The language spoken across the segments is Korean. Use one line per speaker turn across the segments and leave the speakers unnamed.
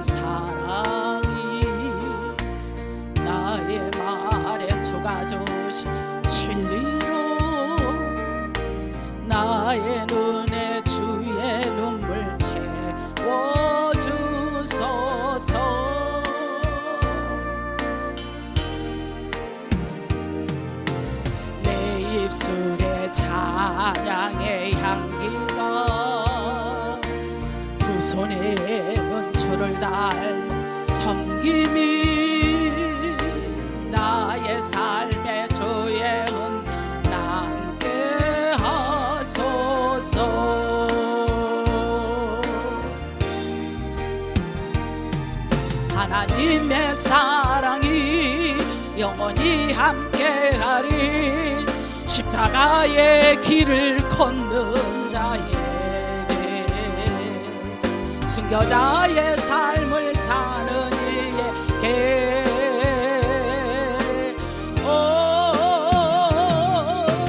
사랑이 나의 말에 주가 주신 진리로 나의 눈 닮은 섬김이 나의 삶의 주의 은 남게 하소서. 하나님의 사랑이 영원히 함께하리 십자가의 길을 걷는 자에게 순교자의 삶을 사는 이에게 오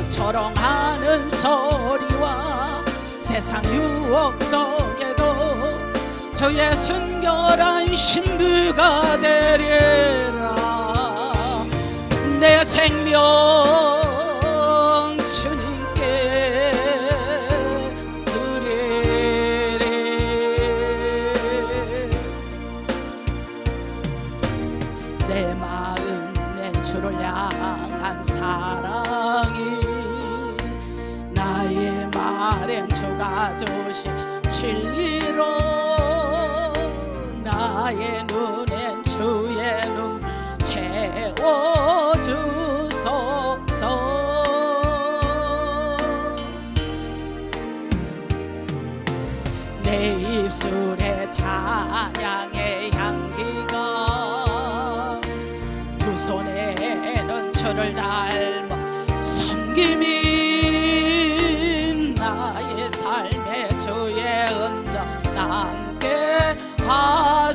저렁하는 소리와 세상 유혹 속에도 저의 순결한 신부가 되리라. 내 생명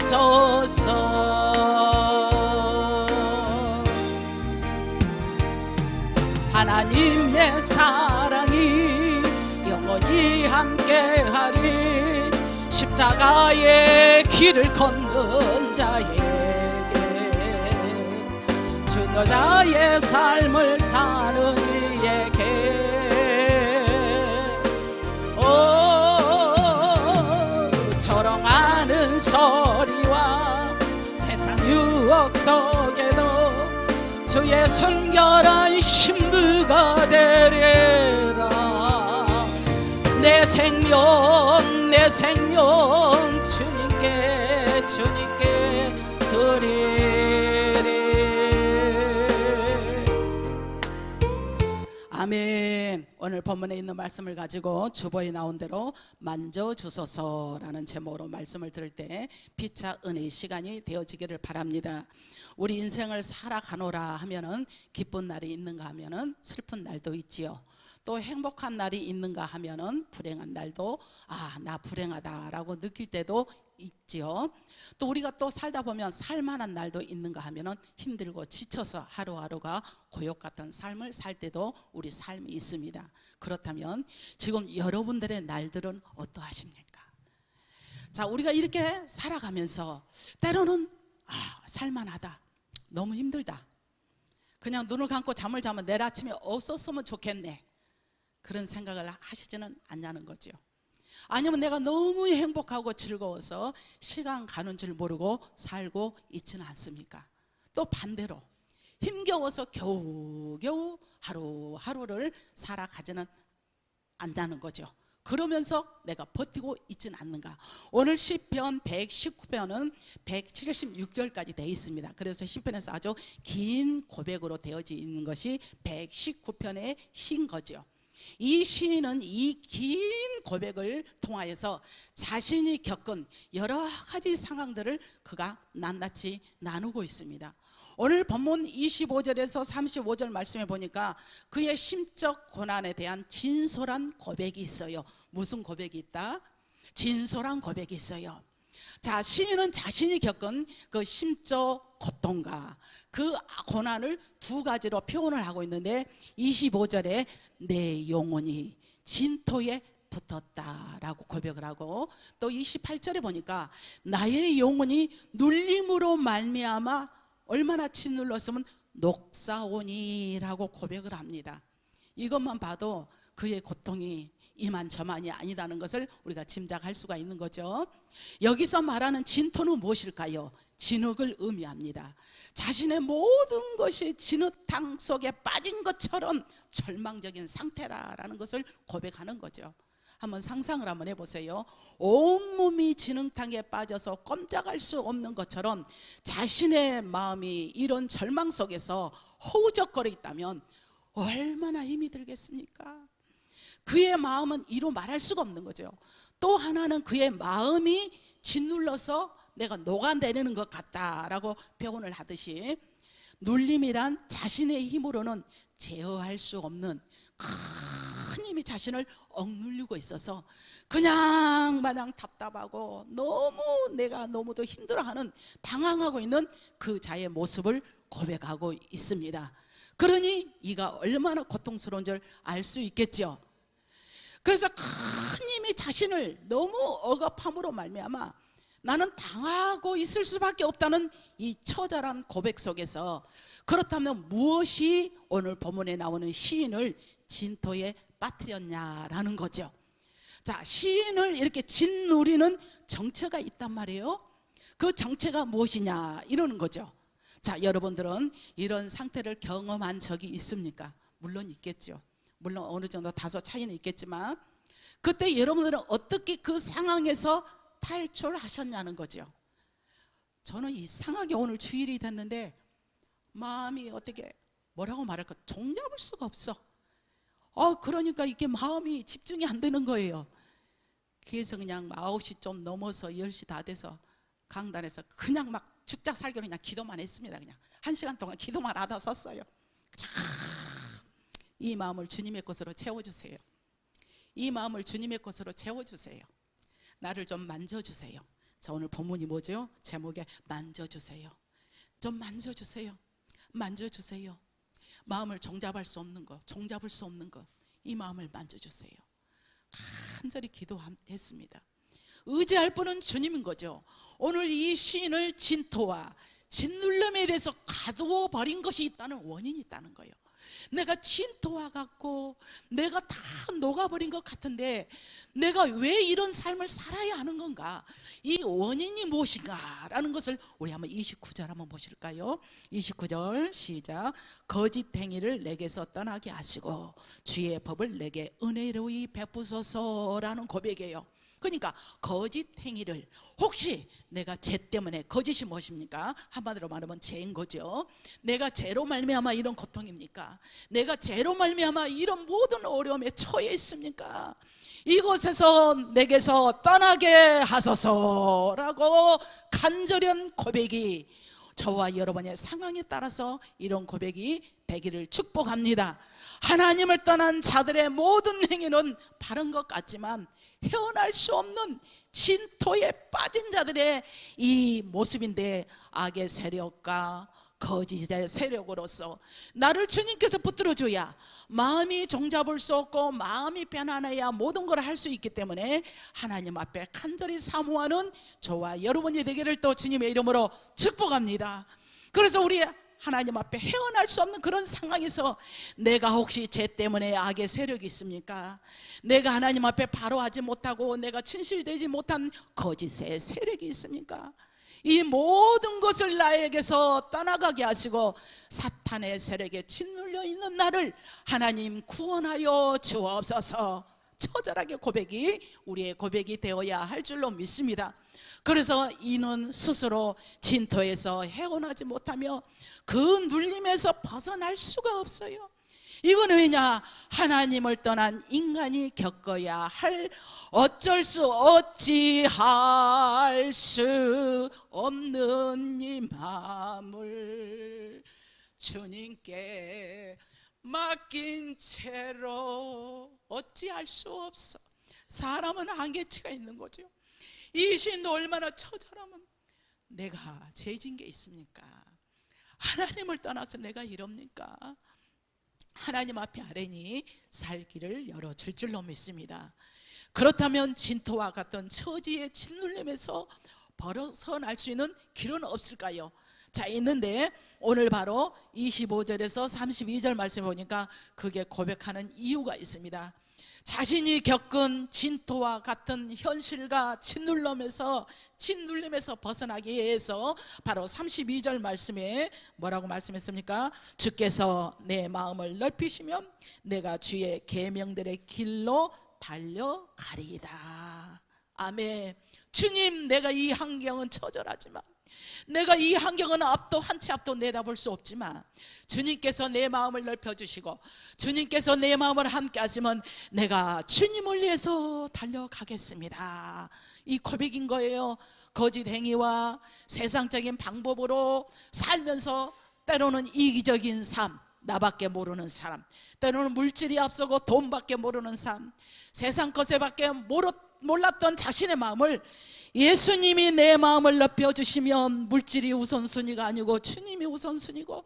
하소서. 하나님의 사랑이 영원히 함께하리. 십자가의 길을 걷는 자에게 증거자의 삶을 사는 이에게. 오 소리와 세상 유혹 속에도 주의 순결한 신부가 되리라. 내 생명 내 생명 주님께 주님께 드리리. 아멘 오늘 본문에 있는 말씀을 가지고 주보에 나온 대로 만져 주소서라는 제목으로 말씀을 들을 때 피차 은혜의 시간이 되어지기를 바랍니다. 우리 인생을 살아가노라 하면은 기쁜 날이 있는가 하면은 슬픈 날도 있지요. 또 행복한 날이 있는가 하면은 불행한 날도 아 나 불행하다라고 느낄 때도 있지요. 또 우리가 또 살다 보면 살만한 날도 있는가 하면은 힘들고 지쳐서 하루하루가 고역 같은 삶을 살 때도 우리 삶이 있습니다. 그렇다면 지금 여러분들의 날들은 어떠하십니까? 자, 우리가 이렇게 살아가면서 때로는 아, 살만하다. 너무 힘들다. 그냥 눈을 감고 잠을 자면 내일 아침에 없었으면 좋겠네. 그런 생각을 하시지는 않냐는 거죠. 아니면 내가 너무 행복하고 즐거워서 시간 가는 줄 모르고 살고 있지는 않습니까? 또 반대로 힘겨워서 겨우겨우 하루하루를 살아가지는 않다는 거죠. 그러면서 내가 버티고 있지는 않는가. 오늘 시편 119편은 176절까지 되어 있습니다. 그래서 시편에서 아주 긴 고백으로 되어져 있는 것이 119편의 시인 거죠. 이 시인은 이 긴 고백을 통하여서 자신이 겪은 여러 가지 상황들을 그가 낱낱이 나누고 있습니다. 오늘 본문 25절에서 35절 말씀해 보니까 그의 심적 고난에 대한 진솔한 고백이 있어요. 무슨 고백이 있다? 진솔한 고백이 있어요. 자, 시인은 자신이 겪은 그 심적 고통과 그 고난을 두 가지로 표현을 하고 있는데 25절에 내 영혼이 진토에 붙었다라고 고백을 하고 또 28절에 보니까 나의 영혼이 눌림으로 말미암아 얼마나 짓눌렀으면 녹사오니라고 고백을 합니다. 이것만 봐도 그의 고통이 이만저만이 아니다는 것을 우리가 짐작할 수가 있는 거죠. 여기서 말하는 진토는 무엇일까요? 진흙을 의미합니다. 자신의 모든 것이 진흙탕 속에 빠진 것처럼 절망적인 상태라라는 것을 고백하는 거죠. 한번 상상을 한번 해보세요. 온몸이 진흙탕에 빠져서 꼼짝할 수 없는 것처럼 자신의 마음이 이런 절망 속에서 허우적거려 있다면 얼마나 힘이 들겠습니까? 그의 마음은 이로 말할 수가 없는 거죠. 또 하나는 그의 마음이 짓눌러서 내가 녹아내리는 것 같다라고 표현을 하듯이 눌림이란 자신의 힘으로는 제어할 수 없는 큰 힘이 자신을 억눌리고 있어서 그냥 마냥 답답하고 너무 내가 너무도 힘들어하는 당황하고 있는 그 자의 모습을 고백하고 있습니다. 그러니 이가 얼마나 고통스러운 줄 알 수 있겠죠. 그래서 큰 힘이 자신을 너무 억압함으로 말미암아 나는 당하고 있을 수밖에 없다는 이 처절한 고백 속에서 그렇다면 무엇이 오늘 본문에 나오는 시인을 진토에 빠뜨렸냐라는 거죠. 자, 시인을 이렇게 짓누리는 정체가 있단 말이에요. 그 정체가 무엇이냐 이러는 거죠. 자, 여러분들은 이런 상태를 경험한 적이 있습니까? 물론 있겠죠. 물론 어느 정도 다소 차이는 있겠지만 그때 여러분들은 어떻게 그 상황에서 탈출하셨냐는 거죠. 저는 이상하게 오늘 주일이 됐는데 마음이 어떻게 뭐라고 말할까 종잡을 수가 없어. 어 그러니까 이게 마음이 집중이 안 되는 거예요. 그래서 그냥 9시 좀 넘어서 10시 다 돼서 강단에서 그냥 막 죽작 살기로 그냥 기도만 했습니다. 그냥 한 시간 동안 기도만 하다 섰어요. 참, 이 마음을 주님의 것으로 채워주세요. 이 마음을 주님의 것으로 채워주세요. 나를 좀 만져주세요. 자 오늘 본문이 뭐죠? 제목에 만져주세요. 좀 만져주세요. 만져주세요. 마음을 종잡을 수 없는 것, 종잡을 수 없는 것, 이 마음을 만져주세요. 간절히 기도했습니다. 의지할 분은 주님인 거죠. 오늘 이 시인을 진토와 짓눌림에 대해서 가두어 버린 것이 있다는 원인이 있다는 거예요. 내가 진토와 같고 내가 다 녹아버린 것 같은데 내가 왜 이런 삶을 살아야 하는 건가? 이 원인이 무엇인가라는 것을 우리 한번 29절 한번 보실까요? 29절 시작. 거짓 행위를 내게서 떠나게 하시고 주의 법을 내게 은혜로이 베푸소서라는 고백이에요. 그러니까 거짓 행위를 혹시 내가 죄 때문에 거짓이 무엇입니까? 한마디로 말하면 죄인 거죠. 내가 죄로 말미암아 이런 고통입니까? 내가 죄로 말미암아 이런 모든 어려움에 처해 있습니까? 이곳에서 내게서 떠나게 하소서라고 간절한 고백이 저와 여러분의 상황에 따라서 이런 고백이 되기를 축복합니다. 하나님을 떠난 자들의 모든 행위는 바른 것 같지만 헤어날 수 없는 진토에 빠진 자들의 이 모습인데 악의 세력과 거짓의 세력으로서 나를 주님께서 붙들어줘야 마음이 종잡을 수 없고 마음이 편안해야 모든 걸 할 수 있기 때문에 하나님 앞에 간절히 사모하는 저와 여러분이 되기를 또 주님의 이름으로 축복합니다. 그래서 우리 하나님 앞에 헤어날 수 없는 그런 상황에서 내가 혹시 죄 때문에 악의 세력이 있습니까? 내가 하나님 앞에 바로 하지 못하고 내가 진실되지 못한 거짓의 세력이 있습니까? 이 모든 것을 나에게서 떠나가게 하시고 사탄의 세력에 짓눌려 있는 나를 하나님 구원하여 주옵소서 처절하게 고백이 우리의 고백이 되어야 할 줄로 믿습니다. 그래서 이는 스스로 진토에서 헤어나지 못하며 그 눌림에서 벗어날 수가 없어요. 이건 왜냐? 하나님을 떠난 인간이 겪어야 할 어쩔 수 없지 할수 없는 이 마음을 주님께 맡긴 채로 어찌할 수 없어. 사람은 한계치가 있는 거죠. 이 시인도 얼마나 처절하면 내가 죄진 게 있습니까? 하나님을 떠나서 내가 이럽니까? 하나님 앞에 아뢰니 살 길을 열어줄 줄로 믿습니다. 그렇다면 진토와 같은 처지의 짓눌림에서 벗어날 수 있는 길은 없을까요? 자 있는데 오늘 바로 25절에서 32절 말씀 보니까 그게 고백하는 이유가 있습니다. 자신이 겪은 진토와 같은 현실과 짓눌림에서 짓눌림에서 벗어나기 위해서 바로 32절 말씀에 뭐라고 말씀했습니까? 주께서 내 마음을 넓히시면 내가 주의 계명들의 길로 달려가리이다. 아멘. 주님, 내가 이 환경은 처절하지만 내가 이 환경은 앞도 한 치 앞도 내다볼 수 없지만 주님께서 내 마음을 넓혀 주시고 주님께서 내 마음을 함께 하시면 내가 주님을 위해서 달려가겠습니다. 이 고백인 거예요. 거짓 행위와 세상적인 방법으로 살면서 때로는 이기적인 삶, 나밖에 모르는 사람, 때로는 물질이 앞서고 돈밖에 모르는 삶, 세상 것에밖에 몰랐던 자신의 마음을 예수님이 내 마음을 넓혀주시면 물질이 우선순위가 아니고 주님이 우선순위고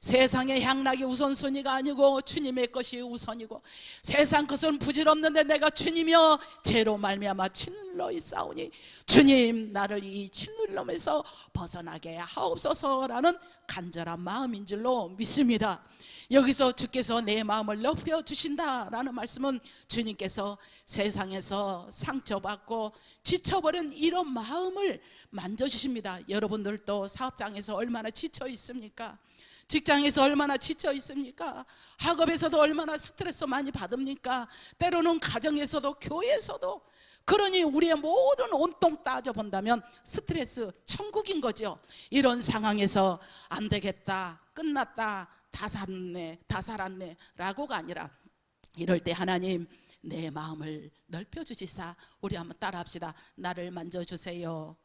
세상의 향락이 우선순위가 아니고 주님의 것이 우선이고 세상 것은 부질없는데 내가 주님이여 죄로 말미암아 짓눌러 있사오니 주님 나를 이 짓눌림에서 벗어나게 하옵소서라는 간절한 마음인 줄로 믿습니다 여기서 주께서 내 마음을 넓혀 주신다라는 말씀은 주님께서 세상에서 상처받고 지쳐버린 이런 마음을 만져주십니다 여러분들도 사업장에서 얼마나 지쳐 있습니까? 직장에서 얼마나 지쳐 있습니까? 학업에서도 얼마나 스트레스 많이 받습니까? 때로는 가정에서도 교회에서도 그러니 우리의 모든 온통 따져 본다면 스트레스 천국인 거죠. 이런 상황에서 안 되겠다, 끝났다, 다 살았네, 다 살았네 라고가 아니라 이럴 때 하나님 내 마음을 넓혀 주시사 우리 한번 따라합시다. 나를 만져 주세요.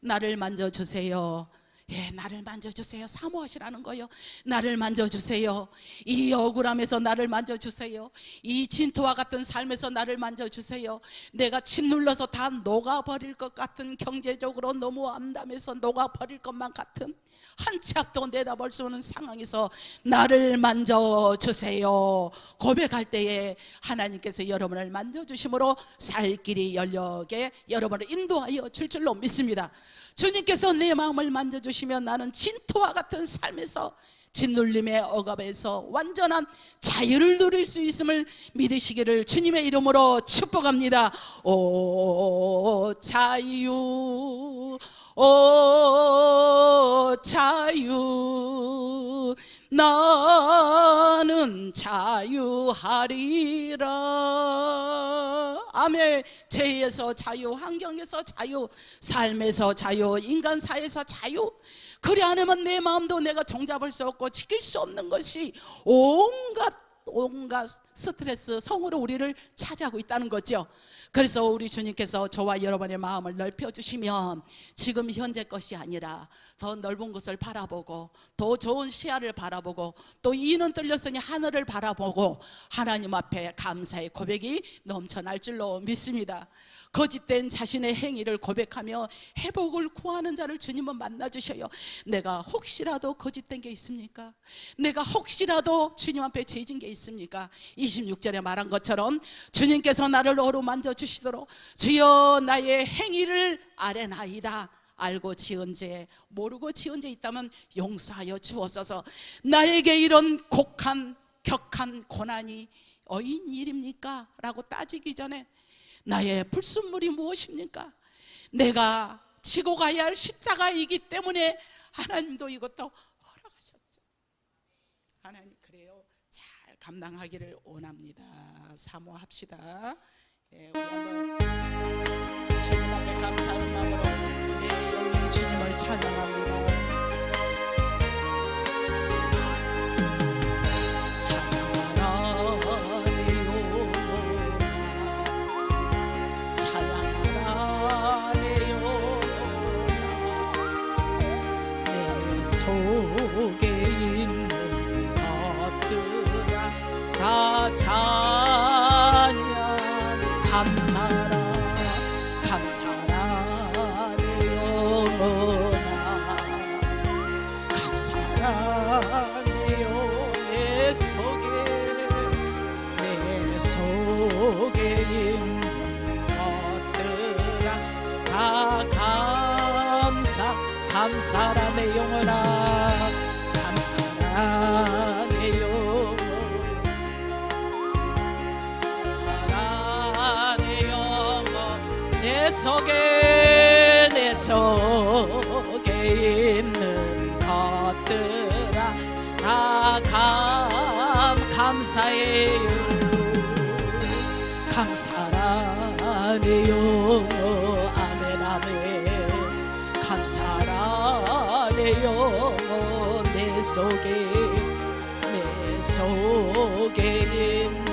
나를 만져 주세요. 예, 나를 만져주세요. 사모하시라는 거요. 나를 만져주세요. 이 억울함에서 나를 만져주세요. 이 진토와 같은 삶에서 나를 만져주세요. 내가 짓눌러서 다 녹아버릴 것 같은 경제적으로 너무 암담해서 녹아버릴 것만 같은 한 치 앞도 내다볼 수 없는 상황에서 나를 만져주세요. 고백할 때에 하나님께서 여러분을 만져주심으로 살 길이 열려게 여러분을 인도하여 줄 줄로 믿습니다. 주님께서 내 마음을 만져주시면 나는 진토와 같은 삶에서 짓눌림의 억압에서 완전한 자유를 누릴 수 있음을 믿으시기를 주님의 이름으로 축복합니다. 오 자유 오 자유 나는 자유하리라 아멘 죄에서 자유 환경에서 자유 삶에서 자유 인간사에서 자유. 그리 않으면 내 마음도 내가 종잡을 수 없고 지킬 수 없는 것이 온갖 온갖 스트레스 성으로 우리를 차지하고 있다는 거죠. 그래서 우리 주님께서 저와 여러분의 마음을 넓혀 주시면 지금 현재 것이 아니라 더 넓은 곳을 바라보고 더 좋은 시야를 바라보고 또 이는 뚫렸으니 하늘을 바라보고 하나님 앞에 감사의 고백이 넘쳐날 줄로 믿습니다. 거짓된 자신의 행위를 고백하며 회복을 구하는 자를 주님은 만나 주셔요. 내가 혹시라도 거짓된 게 있습니까? 내가 혹시라도 주님 앞에 죄진 게 있습니까? 26절에 말한 것처럼 주님께서 나를 어루만져 주시도록 주여 나의 행위를 아뢰나이다. 알고 지은 죄 모르고 지은 죄 있다면 용서하여 주옵소서 나에게 이런 곡한 격한 고난이 어인 일입니까? 라고 따지기 전에 나의 불순물이 무엇입니까? 내가 지고 가야 할 십자가이기 때문에 하나님도 이것도 허락하셨죠. 하나님 그래요. 잘 감당하기를 원합니다. 사모합시다. 예, 주님 앞에 감사하는 마음으로 내 영이 주님을 찬양합니다. 속에 내 속에 있는 것들아 다 감, 감사해요. 영혼 아멘 아멘. 영혼 내 속에 내 속에 있는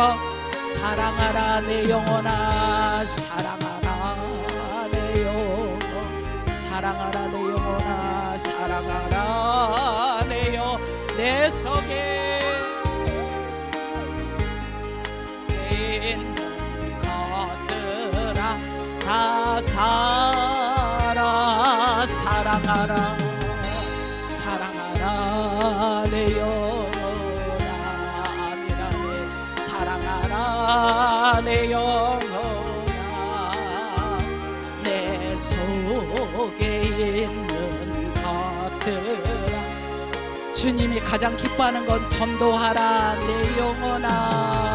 기뻐 사랑하라 내 영혼아 사랑하라 내 영혼. 사랑하라 내 영혼아 사랑하라 내 영혼 내 속에. 있는 것들아 다 살아. 사랑하라 속에 있는 것들아. 주님이 가장 기뻐하는 건 전도하라 내 영혼아.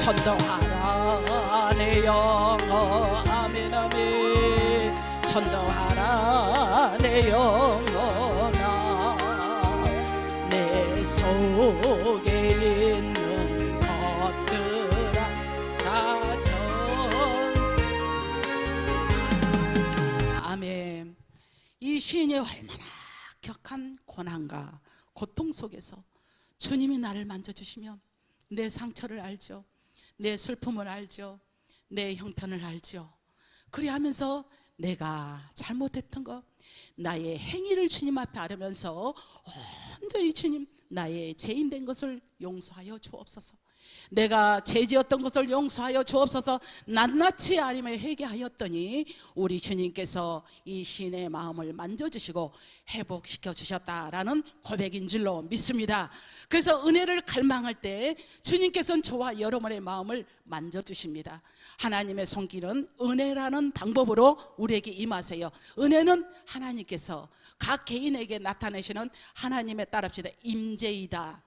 전도하라 내 영혼 아멘 아멘. 전도하라 내 영혼아. 내 속에 이 시인이 얼마나 격한 고난과 고통 속에서 주님이 나를 만져주시면 내 상처를 알죠. 내 슬픔을 알죠. 내 형편을 알죠. 그리하면서 내가 잘못했던 것, 나의 행위를 주님 앞에 아뢰면서 온전히 주님 나의 죄인된 것을 용서하여 주옵소서. 내가 죄지었던 것을 용서하여 주옵소서 낱낱이 아님에 회개하였더니 우리 주님께서 이 신의 마음을 만져주시고 회복시켜 주셨다라는 고백인 줄로 믿습니다. 그래서 은혜를 갈망할 때 주님께서는 저와 여러분의 마음을 만져주십니다. 하나님의 손길은 은혜라는 방법으로 우리에게 임하세요. 은혜는 하나님께서 각 개인에게 나타내시는 하나님의 따릅시다. 임재이다.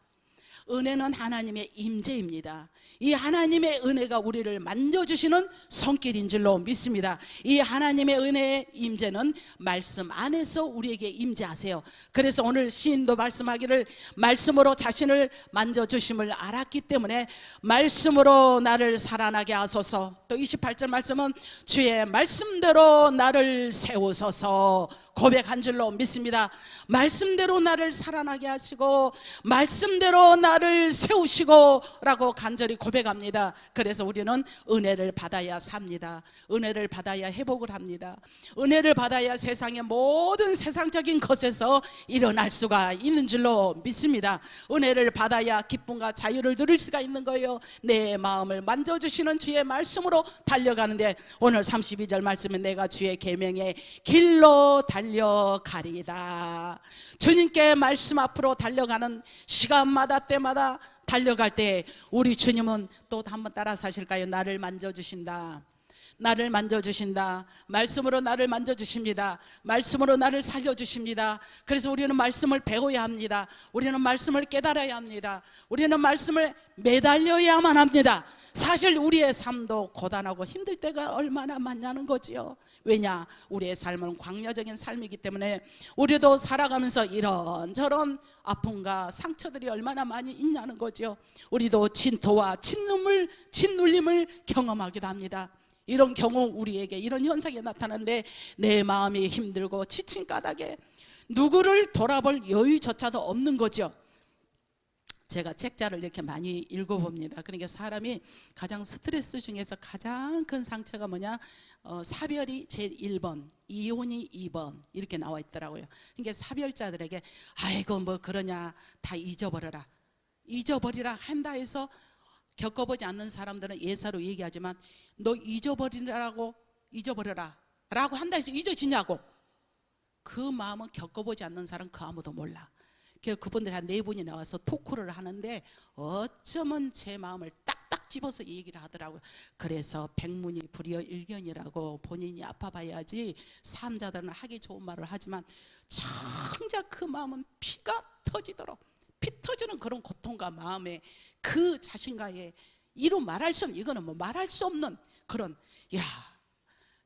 은혜는 하나님의 임재입니다. 이 하나님의 은혜가 우리를 만져주시는 손길인 줄로 믿습니다. 이 하나님의 은혜의 임재는 말씀 안에서 우리에게 임재하세요. 그래서 오늘 시인도 말씀하기를 말씀으로 자신을 만져주심을 알았기 때문에 말씀으로 나를 살아나게 하소서. 또 28절 말씀은 주의 말씀대로 나를 세우소서 고백한 줄로 믿습니다. 말씀대로 나를 살아나게 하시고 말씀대로 나를 세우시고라고 간절히 고백합니다. 그래서 우리는 은혜를 받아야 삽니다. 은혜를 받아야 회복을 합니다. 은혜를 받아야 세상의 모든 세상적인 것에서 일어날 수가 있는 줄로 믿습니다. 은혜를 받아야 기쁨과 자유를 누릴 수가 있는 거예요. 내 마음을 만져주시는 주의 말씀으로 달려가는데 오늘 32절 말씀은 내가 주의 계명의 길로 달려가리이다. 주님께 말씀 앞으로 달려가는 시간마다 때마다 달려갈 때 우리 주님은 또 한번 따라 사실까요? 나를 만져주신다. 나를 만져주신다. 말씀으로 나를 만져주십니다. 말씀으로 나를 살려주십니다. 그래서 우리는 말씀을 배워야 합니다. 우리는 말씀을 깨달아야 합니다. 우리는 말씀을 매달려야만 합니다. 사실 우리의 삶도 고단하고 힘들 때가 얼마나 많냐는 거지요. 왜냐? 우리의 삶은 광야적인 삶이기 때문에 우리도 살아가면서 이런저런 아픔과 상처들이 얼마나 많이 있냐는 거죠. 우리도 진토와 진눈물, 진눌림을 경험하기도 합니다. 이런 경우 우리에게 이런 현상이 나타나는데 내 마음이 힘들고 지친 까닭에 누구를 돌아볼 여유조차도 없는 거죠. 제가 책자를 이렇게 많이 읽어봅니다. 그러니까 사람이 가장 스트레스 중에서 가장 큰 상처가 뭐냐? 어, 사별이 제일 1번, 이혼이 2번 이렇게 나와 있더라고요. 그러니까 사별자들에게 아이고 뭐 그러냐 다 잊어버려라. 잊어버리라 한다 해서 겪어보지 않는 사람들은 예사로 얘기하지만 너 잊어버리라고 잊어버려라 라고 한다 해서 잊어지냐고 그 마음은 겪어보지 않는 사람 그 아무도 몰라. 그래서 그분들 한 네 분이 나와서 토크를 하는데 어쩌면 제 마음을 딱딱 집어서 얘기를 하더라고요. 그래서 백문이 불여 일견이라고 본인이 아파봐야지 삼자들은 하기 좋은 말을 하지만 정작 그 마음은 피가 터지도록 피 터지는 그런 고통과 마음에 그 자신과의 이루 말할 수 없는 이거는 뭐 말할 수 없는 그런 야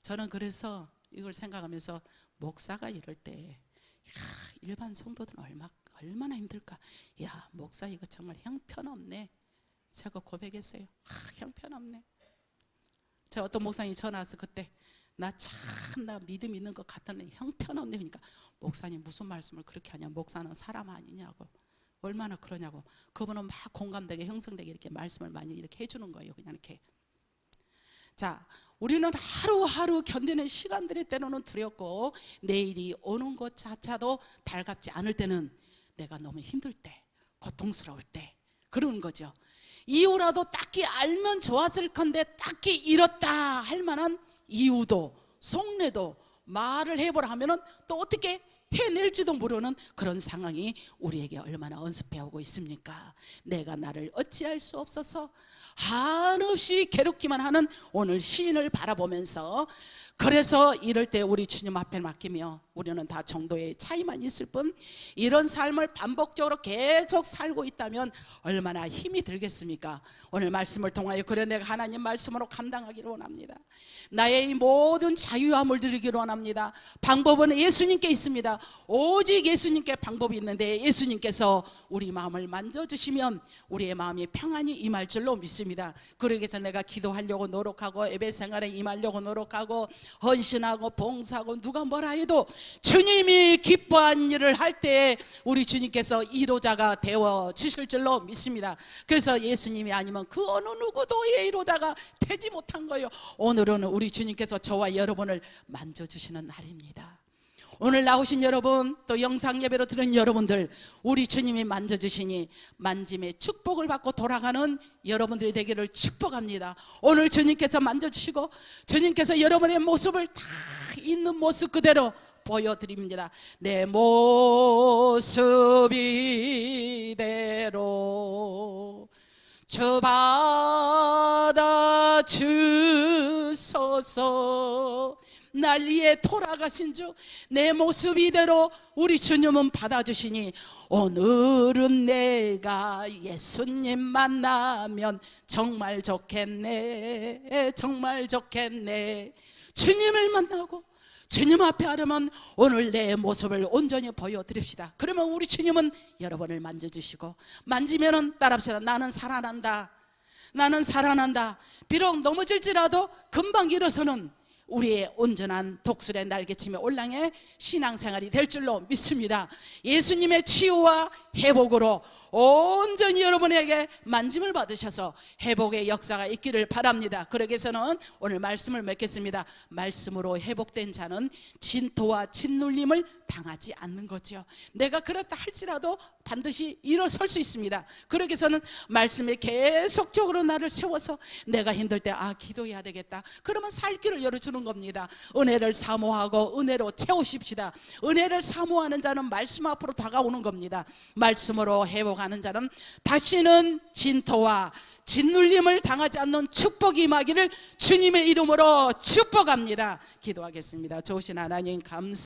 저는 그래서 이걸 생각하면서 목사가 이럴 때 야, 일반 성도들은 얼마 얼마나 힘들까? 야 목사 이거 정말 형편없네. 제가 고백했어요. 아, 형편없네. 저 어떤 목사님이 전화 와서 그때 나 참 나 믿음 있는 것 같았는데 형편없네 그러니까 목사님 무슨 말씀을 그렇게 하냐 목사는 사람 아니냐고 얼마나 그러냐고 그분은 막 공감되게 형성되게 이렇게 말씀을 많이 이렇게 해주는 거예요 그냥 이렇게 자, 우리는 하루하루 견디는 시간들이 때로는 두렵고 내일이 오는 것 자체도 달갑지 않을 때는 내가 너무 힘들 때, 고통스러울 때 그런 거죠. 이유라도 딱히 알면 좋았을 건데 딱히 잃었다 할 만한 이유도 속내도 말을 해보라 하면은 또 어떻게 해낼지도 모르는 그런 상황이 우리에게 얼마나 언습해 오고 있습니까? 내가 나를 어찌할 수 없어서 한없이 괴롭기만 하는 오늘 시인을 바라보면서 그래서 이럴 때 우리 주님 앞에 맡기며 우리는 다 정도의 차이만 있을 뿐 이런 삶을 반복적으로 계속 살고 있다면 얼마나 힘이 들겠습니까? 오늘 말씀을 통하여 그래 내가 하나님 말씀으로 감당하기를 원합니다. 나의 이 모든 자유함을 드리기를 원합니다. 방법은 예수님께 있습니다. 오직 예수님께 방법이 있는데 예수님께서 우리 마음을 만져주시면 우리의 마음이 평안히 임할 줄로 믿습니다. 그러기 위해서 내가 기도하려고 노력하고 예배 생활에 임하려고 노력하고 헌신하고 봉사하고 누가 뭐라 해도 주님이 기뻐한 일을 할때 우리 주님께서 이로자가 되어 주실 줄로 믿습니다. 그래서 예수님이 아니면 그 어느 누구도 이로자가 되지 못한 거예요. 오늘은 우리 주님께서 저와 여러분을 만져주시는 날입니다. 오늘 나오신 여러분 또 영상 예배로 들은 여러분들 우리 주님이 만져주시니 만짐의 축복을 받고 돌아가는 여러분들이 되기를 축복합니다. 오늘 주님께서 만져주시고 주님께서 여러분의 모습을 다 있는 모습 그대로 보여드립니다. 내 모습 이대로 저 받아 주 소서. 날 위해 돌아가신 주 내 모습 이대로 우리 주님은 받아주시니 오늘은 내가 예수님 만나면 정말 좋겠네. 정말 좋겠네. 주님을 만나고 주님 앞에 하려면 오늘 내 모습을 온전히 보여드립시다. 그러면 우리 주님은 여러분을 만져주시고 만지면은 따라합시다. 나는 살아난다 나는 살아난다 비록 넘어질지라도 금방 일어서는 우리의 온전한 독수리의 날개치며 올랑의 신앙생활이 될 줄로 믿습니다. 예수님의 치유와 회복으로 온전히 여러분에게 만짐을 받으셔서 회복의 역사가 있기를 바랍니다. 그러기 위해서는 오늘 말씀을 맺겠습니다. 말씀으로 회복된 자는 진토와 짓눌림을 당하지 않는 거죠. 내가 그렇다 할지라도 반드시 일어설 수 있습니다. 그러기 위해서는 말씀에 계속적으로 나를 세워서 내가 힘들 때 아 기도해야 되겠다. 그러면 살 길을 열어주는 겁니다. 은혜를 사모하고 은혜로 채우십시다. 은혜를 사모하는 자는 말씀 앞으로 다가오는 겁니다. 말씀으로 회복하는 자는 다시는 진토와 짓눌림을 당하지 않는 축복이 임하기를 주님의 이름으로 축복합니다. 기도하겠습니다. 좋으신 하나님 감사.